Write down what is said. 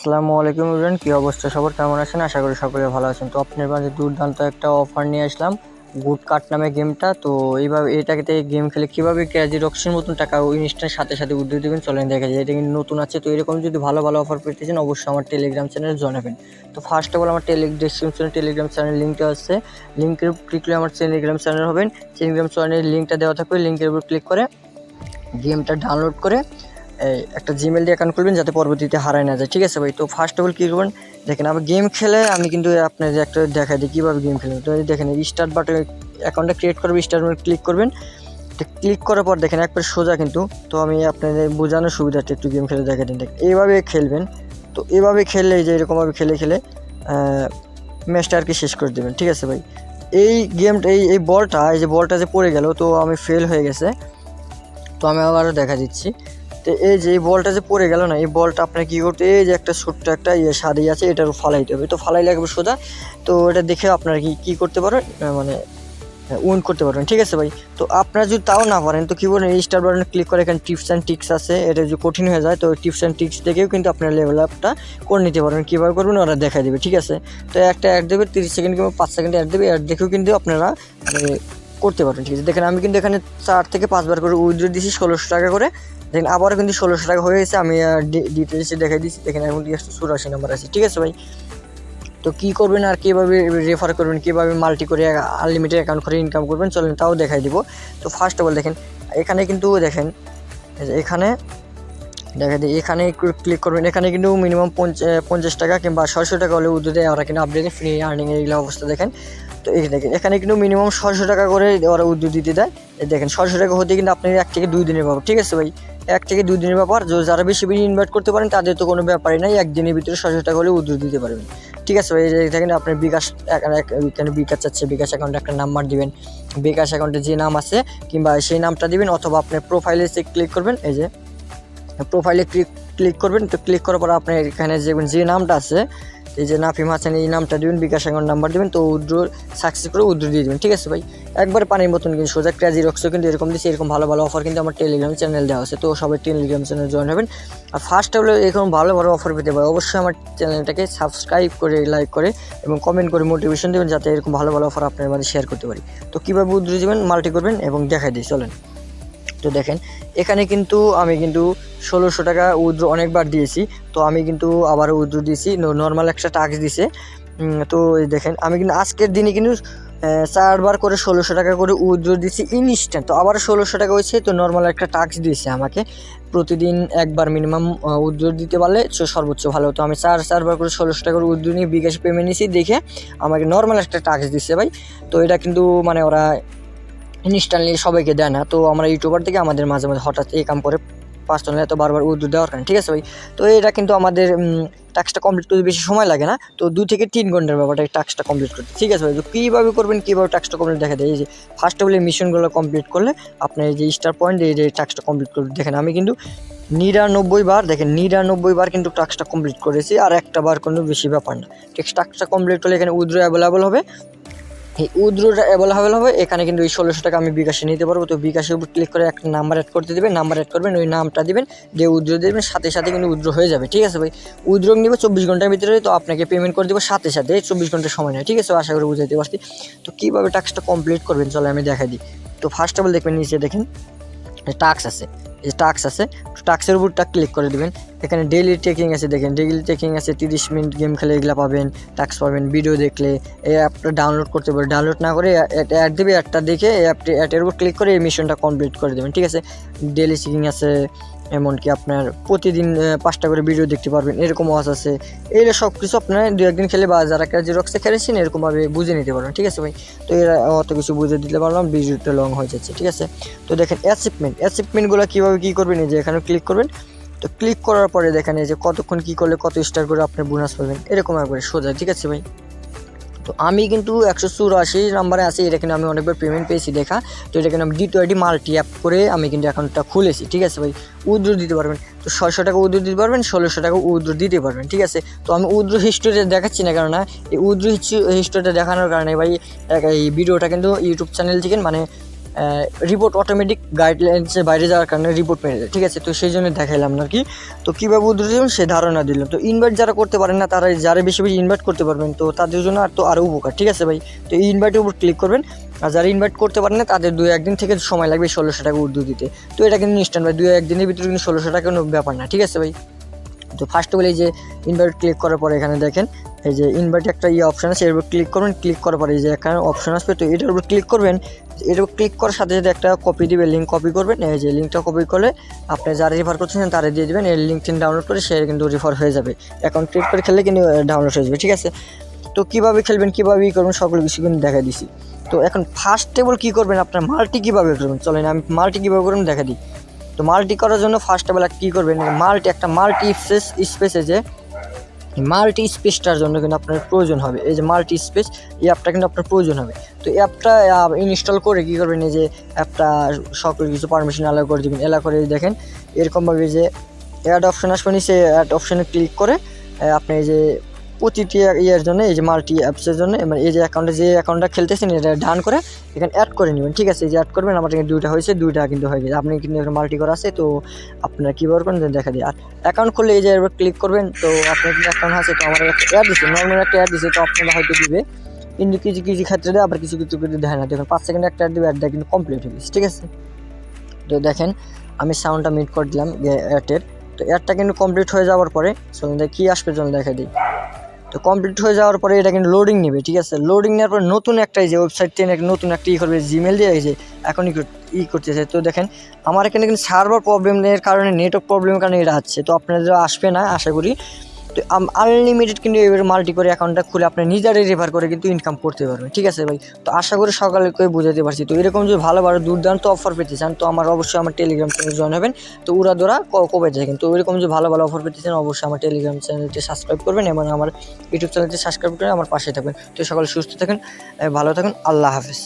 আসসালামু আলাইকুম ইমরান কী অবস্থা? সবার কেমন আছেন? আশা করি সকলে ভালো আছেন। তো আপনার মাঝে দুর্দান্ত একটা অফার নিয়ে আসলাম, গুড কাট নামে গেমটা তো এইভাবে এটাকে গেম খেলে কীভাবে ক্যাজি রক্সের মতন টাকা ইনস্ট্যান্ট সাথে সাথে উদ্যোগ দেবেন? চলেন দেখা যায় এটা কিন্তু নতুন আছে। তো এরকম যদি ভালো ভালো অফার পেতে চান, অবশ্যই আমার টেলিগ্রাম চ্যানেল জানাবেন। তো ফার্স্ট অফ অল আমার টেলি ডিসক্রিপশনে টেলিগ্রাম চ্যানেল লিঙ্কটা আছে। লিঙ্কের উপর ক্লিক করলে আমার টেলিগ্রাম চ্যানেল হবেন। টেলিগ্রাম চ্যানেলের লিঙ্কটা দেওয়া থাকবে। লিঙ্কের উপর ক্লিক করে গেমটা ডাউনলোড করে একটা জিমেল দিয়ে অ্যাকাউন্ট করবেন যাতে পরবর্তীতে হারায় না যায়। ঠিক আছে ভাই? তো ফার্স্ট অফ অল কী করবেন? দেখেন আবার গেম খেলে আমি কিন্তু আপনাদের একটা দেখাই দিই কীভাবে গেম খেলবেন। তো দেখেন স্টার্ট বাটনে অ্যাকাউন্টটা ক্রিয়েট করবে স্টার্ট বাটনে ক্লিক করবেন। তো ক্লিক করার পর দেখেন, একবার সোজা কিন্তু, তো আমি আপনাদের বোঝানোর সুবিধাটা একটু গেম খেলে দেখাই দিন দেখেন এইভাবে খেলবেন। তো এভাবে খেললে যে এরকমভাবে খেলে খেলে ম্যাচটা আর কি শেষ করে দেবেন। ঠিক আছে ভাই? এই গেমটা এই এই বলটা এই যে বলটা যে পড়ে গেল, তো আমি ফেল হয়ে গেছে। তো আমি আবারও দেখা দিচ্ছি। তো এই যে, এই বলটা যে পড়ে গেল না, এই বলটা আপনার কী করতে, এই যে একটা ছোট্ট একটা ইয়ে সারি আছে এটার ফালাইতে হবে। তো ফালাই লাগবে সোজা। তো এটা দেখে আপনারা কি, কী করতে পারেন? মানে উইন করতে পারবেন। ঠিক আছে ভাই। তো আপনারা যদি তাও না পারেন, তো কী বলেন, এই স্টার বাটনে ক্লিক করে এখানে টিপস অ্যান্ড টিক্স আছে। এটা যদি কঠিন হয়ে যায়, তো টিপস অ্যান্ড টিক্স দেখেও কিন্তু আপনার লেভেল আপটা করে নিতে পারবেন। কীভাবে করবেন, ওরা দেখা দেবে। ঠিক আছে? তো একটা অ্যাড দেবে, তিরিশ সেকেন্ড কিংবা পাঁচ সেকেন্ড অ্যাড দেবে। অ্যাড দেখেও কিন্তু আপনারা মানে করতে পারবেন। ঠিক আছে? দেখেন, আমি কিন্তু এখানে চার থেকে পাঁচবার করে উইথড্র দিয়েছি, ষোলোশো টাকা করে। দেখেন, আবারও কিন্তু ষোলোশো টাকা হয়ে গেছে। আমি ডিটেলসে দেখাই দিচ্ছি। দেখেন, এখন দিয়ে চুরাশি নাম্বার আছে। ঠিক আছে ভাই? তো কী করবেন আর কীভাবে রেফার করবেন, কীভাবে মাল্টি করে আনলিমিটেড অ্যাকাউন্ট করে ইনকাম করবেন, চলেন তাও দেখাই দিব। তো ফার্স্ট অফ অল দেখেন, এখানে কিন্তু দেখেন এখানে দেখা দিই, এখানে ক্লিক করবেন। এখানে কিন্তু মিনিমাম পঞ্চাশ টাকা কিংবা ছয়শো টাকা হলে উদ্যোগ দেয়। ওরা কিন্তু আপডেটে ফ্রি আর্নিং এগুলো অবস্থা দেখেন। তো এই দেখেন, এখানে কিন্তু মিনিমাম ছয়শো টাকা করে ওরা উদ্যোগ দিতে দেয়। দেখেন, ছয়শো টাকা হতে কিন্তু আপনি এক থেকে দুই দিনের পাবো ঠিক আছে ভাই? এক থেকে দুই দিনের ব্যাপার। যারা বেশি বেশি ইনভাইট করতে পারেন, তাদের তো কোনো ব্যাপারই নাই। একদিনের ভিতরে ছয়শো টাকা হলে উদ্যোগ দিতে পারবেন। ঠিক আছে ভাই দেখেন আপনার বিকাশ এখানে বিকাশ চাচ্ছে, বিকাশ অ্যাকাউন্টে একটা নাম্বার দিবেন। বিকাশ অ্যাকাউন্টে যে নাম আছে, কিংবা সেই নামটা দিবেন, অথবা আপনার প্রোফাইলে সে ক্লিক করবেন, এই যে প্রোফাইলে ক্লিক ক্লিক করবেন। তো ক্লিক করার পর আপনার এখানে যে যে নামটা আছে এই যে নাফিম হাসান, এই নামটা দিবেন, বিকাশ অ্যাকাউন্ট নাম্বার দিবেন, তো উদ্র সাকসেস করে উদ্র দিয়ে দেবেন, ঠিক আছে ভাই? একবার পানির মতন কিন্তু সোজা ক্রাজি রক্সও কিন্তু এরকম দিচ্ছে এরকম ভালো ভালো অফার কিন্তু আমার টেলিগ্রাম চ্যানেল দেওয়া আছে, তো সবাই টেলিগ্রাম চ্যানেল জয়েন হবেন। আর ফার্স্ট হলে এরকম ভালো ভালো অফার পেতে পারে অবশ্যই আমার চ্যানেলটাকে সাবস্ক্রাইব করে লাইক করে এবং কমেন্ট করে মোটিভেশন দেবেন, যাতে এরকম ভালো ভালো অফার আপনার মাঝে শেয়ার করতে পারি। তো কীভাবে উদ্র দেবেন মাল্টি করবেন এবং দেখাই দিই, চলেন। তো দেখেন, এখানে কিন্তু আমি কিন্তু ষোলোশো টাকা উদ্র অনেকবার দিয়েছি। তো আমি কিন্তু আবারও উদ্র দিয়েছি নর্মাল একটা টাক্স দিছে। তো দেখেন, আমি কিন্তু আজকের দিনে কিন্তু চারবার করে ষোলোশো টাকা করে উদ্র দিয়েছি ইনস্ট্যান্ট তো আবার ষোলোশো টাকা হয়েছে, তো নর্মাল একটা টাক্স দিয়েছে আমাকে। প্রতিদিন একবার মিনিমাম উদ্র দিতে পারলে সর্বোচ্চ ভালো তো আমি চার, চারবার করে ষোলোশো টাকার উদ্র নিয়ে বিকাশ পেমেন্ট নিয়েছি দেখে আমাকে নর্মাল একটা টাক্স দিচ্ছে ভাই। তো এটা কিন্তু মানে ওরা ইনস্ট্যান্টলি সবাইকে দেয় না। তো আমরা ইউটিউবার থেকে আমাদের মাঝে মাঝে হঠাৎ এই কাম করে পাঁচটা এত বারবার উর্দু দেওয়ার কারণে, ঠিক আছে ভাই? তো এটা কিন্তু আমাদের টাস্কটা কমপ্লিট করতে বেশি সময় লাগে না। তো দুই থেকে তিন ঘণ্টার ব্যাপারটা এই টাস্কটা কমপ্লিট করতে। ঠিক আছে ভাই? তো কীভাবে করবেন, কীভাবে টাস্কটা কমপ্লিট দেখা দেয় এই যে ফার্স্ট অফ অল এই মিশনগুলো কমপ্লিট করলে আপনার এই যে স্টার পয়েন্ট এই যে টাস্কটা কমপ্লিট করবে দেখেন, আমি কিন্তু নিরানব্বই বার, দেখেন নিরানব্বই বার কিন্তু টাস্কটা কমপ্লিট করেছি। আর একটা বার কোনো বেশি ব্যাপার না। ঠিক টাস্কটা কমপ্লিট করলে এখানে উদ্র অ্যাভেলেবল হবে। এই অ্যাভেলেবল হবে এখানে কিন্তু এই ষোলোশো টাকা আমি বিকাশে নিতে পারব। তো বিকাশের উপর ক্লিক করে একটা নাম্বার অ্যাড করতে দেবেন নাম্বার অ্যাড করবেন, ওই নামটা দিবেন দিয়ে উদ্র দেবেন, সাথে সাথে কিন্তু উদ্র হয়ে যাবে। ঠিক আছে ভাই? উদ্র নিবে চব্বিশ ঘণ্টার ভিতরে, তো আপনাকে পেমেন্ট করে দেবো সাথে সাথে। চব্বিশ ঘণ্টার সময় নেয়। ঠিক আছে? আশা করি বুঝাইতে পারছি। তো কীভাবে টাস্কটা কমপ্লিট করবেন? চলে আমি দেখাই দিই। তো ফার্স্ট অফ অল দেখবেন, নিচে দেখেন টাক্স আছে। এই টাক্স আছে টাক্সের উপরটা ক্লিক করে দেবেন। এখানে ডেইলি টেকিং আছে, দেখেন ডেইলি টেকিং আছে, তিরিশ মিনিট গেম খেলে এগুলো পাবেন টাক্স পাবেন ভিডিও দেখলে, এই অ্যাপটা ডাউনলোড করতে পারবেন ডাউনলোড না করে অ্যাড দেবে অ্যাডটা দেখে এই অ্যাপটি অ্যাডের উপর ক্লিক করে এই মিশনটা কমপ্লিট করে দেবেন, ঠিক আছে? ডেইলি চেকিং আছে এমনকি আপনার প্রতিদিন পাঁচটা করে ভিডিও দেখতে পারবেন এরকম ওয়াচ আছে। এইগুলো সব কিছু আপনার দু একদিন খেলে বা যারা একটা জিরক্সে খেলেছেন, এরকমভাবে বুঝে নিতে পারবেন, ঠিক আছে ভাই? তো এরা অত কিছু বুঝে দিতে পারলাম ভিডিওটা লং হয়ে যাচ্ছে, ঠিক আছে? তো দেখেন অ্যাচিভমেন্ট অ্যাচিভমেন্টগুলো কীভাবে কী করবেন, এই যে এখানে ক্লিক করবেন। তো ক্লিক করার পরে দেখেন, এই যে কতক্ষণ কী করলে কত স্টার করে আপনি বোনাস পাবেন, এরকম একবারে সোজা, ঠিক আছে ভাই? তো আমি কিন্তু একশো চুরাশি নাম্বারে আসি এটা কিন্তু আমি অনেকবার পেমেন্ট পেয়েছি দেখা। তো এটা কিন্তু আমি দ্বিতীয় আইডি মাল্টি অ্যাপ করে আমি কিন্তু অ্যাকাউন্টটা খুলেছি, ঠিক আছে ভাই? উদ্র দিতে পারবেন। তো ছয়শো টাকা উদ্র দিতে পারবেন, ষোলোশো টাকা উদ্র দিতে পারবেন, ঠিক আছে? তো আমি উদ্র হিস্টোরিটা দেখাচ্ছি না কেননা, এই উদ্র হিস্টোরিটা দেখানোর কারণে ভাই, এই ভিডিওটা কিন্তু ইউটিউব চ্যানেল থেকে মানে রিপোর্ট অটোমেটিক গাইডলাইন্সের বাইরে যাওয়ার কারণে রিপোর্ট মেরে ঠিক আছে, তো সেই জন্য দেখাইলাম না কি। তো কীভাবে উদ্দেশ্য সে ধারণা দিলাম তো ইনভাইট যারা করতে পারেন না, তারা যারা বেশি বেশি ইনভাইট করতে পারবেন, তো তাদের জন্য আর তো আরও উপকার। ঠিক আছে ভাই? তো এই ইনভাইটের উপর ক্লিক করবেন। আর যারা ইনভাইট করতে পারেন না, তাদের দু একদিন থেকে সময় লাগবে ষোলোশো টাকা উর্দু দিতে। তো এটা কিন্তু ইনস্ট্যান্ট ভাই, দু একদিনের ভিতরে কিন্তু ষোলোশো টাকা কোনো ব্যাপার না। ঠিক আছে ভাই? তো ফার্স্ট এই যে ইনভাইট ক্লিক করার পরে এখানে দেখেন এই যে ইনভাইট একটা ইয়ে অপশান আছে, এর উপর ক্লিক করবেন ক্লিক করার পরে যে এখানে অপশান আসবে, তো এটার উপর ক্লিক করবেন, এর উপর ক্লিক করার সাথে সাথে একটা কপি দিবে লিঙ্ক কপি করবেন, এই যে লিঙ্কটা কপি করলে আপনি যারা রেফার করছেন তারা দিয়ে দেবেন, এই লিঙ্কটি ডাউনলোড করে সে কিন্তু রেফার হয়ে যাবে। অ্যাকাউন্ট ক্রিয়েট করে খেললে কিন্তু ডাউনলোড হয়ে যাবে, ঠিক আছে? তো কীভাবে খেলবেন, কীভাবে ই করবেন, সকল কিছু কিন্তু দেখা দিছি। তো এখন ফার্স্ট টেবল কী করবেন, আপনার মাল্টি কীভাবে করবেন? চলেন আমি মাল্টি কীভাবে করবেন দেখা দিই। তো মাল্টি করার জন্য ফার্স্ট অল কী করবেন মাল্টি একটা মাল্টি স্পেস স্পেসে যে মাল্টি স্পেসটার জন্য কিন্তু আপনার প্রয়োজন হবে। এই যে মাল্টি স্পেস, এই অ্যাপটা কিন্তু আপনার প্রয়োজন হবে। তো অ্যাপটা ইনস্টল করে কী করবেন, এই যে অ্যাপটা সকল কিছু পারমিশন অ্যালাউ করে দেবেন। অ্যালাউ করে দেখেন, এরকমভাবে যে অ্যাড অপশন আসবেন সেই অ্যাড অপশানে ক্লিক করে আপনি এই যে প্রতিটি ইয়ের জন্য, এই যে মাল্টি অ্যাপসের জন্য মানে এই যে অ্যাকাউন্টে যে অ্যাকাউন্টটা খেলতেছেন, এটা ডান করে এখানে অ্যাড করে নেবেন, ঠিক আছে? এই যে অ্যাড করবেন, আমার এখানে দুইটা হয়েছে, দুইটা কিন্তু হয়ে গেছে। আপনি কিন্তু একটা মাল্টি করা আছে, তো আপনারা কীভাবে করবেন দেখা দিই আর অ্যাকাউন্ট খুললে এই যে এবার ক্লিক করবেন, তো আপনার কিন্তু অ্যাকাউন্ট আছে, তো আমার একটা অ্যাড দিচ্ছে নর্মাল একটা অ্যাড দিচ্ছে তো আপনারা হয়তো দিবে। কিন্তু কিছু কিছু ক্ষেত্রে দেয় আবার কিছু কিছু ক্ষেত্রে দেয় না। দেখুন, পাঁচ সেকেন্ড একটা অ্যাড দিবে অ্যাডটা কিন্তু কমপ্লিট হয়ে গেছে, ঠিক আছে? তো দেখেন, আমি সাউন্ডটা মিট করে দিলাম অ্যাডের তো অ্যাডটা কিন্তু কমপ্লিট হয়ে যাওয়ার পরে, চলুন কী আসবে, চলুন দেখা দিই তো কমপ্লিট হয়ে যাওয়ার পরে এটা কিন্তু লোডিং নেবে, ঠিক আছে? লোডিং নেওয়ার পরে নতুন একটা যে ওয়েবসাইট থেকে নতুন একটা ই করবে জিমেল দিয়ে এই যে এখন ই ই করতেছে। তো দেখেন, আমার এখানে কিন্তু সার্ভার প্রবলেমের কারণে নেটওয়ার্ক প্রবলেমের কারণে এটা হচ্ছে। তো আপনাদের আসবে না, আশা করি তো আনলিমিটেড কিন্তু এবার মাল্টি করে অ্যাকাউন্টটা খুলে আপনি নিজেরাই রেফার করে কিন্তু ইনকাম করতে পারবেন, ঠিক আছে ভাই? তো আশা করি সকালে করে বুঝাতে পারছি। তো এরকম যদি ভালো ভালো দুর্দান্ত অফার পেতে চান, তো আমার অবশ্যই আমার টেলিগ্রাম চ্যানেল জয়েন হবেন। তো উড়া দোরা কবে থাকেন তো এরকম যদি ভালো ভালো অফার পেতে চান, অবশ্যই আমার টেলিগ্রাম চ্যানেলটি সাবস্ক্রাইব করবেন এবং আমার ইউটিউব চ্যানেলটি সাবস্ক্রাইব করে আমার পাশে থাকবেন। তো সকালে সুস্থ থাকেন ভালো থাকুন, আল্লাহ হাফেজ।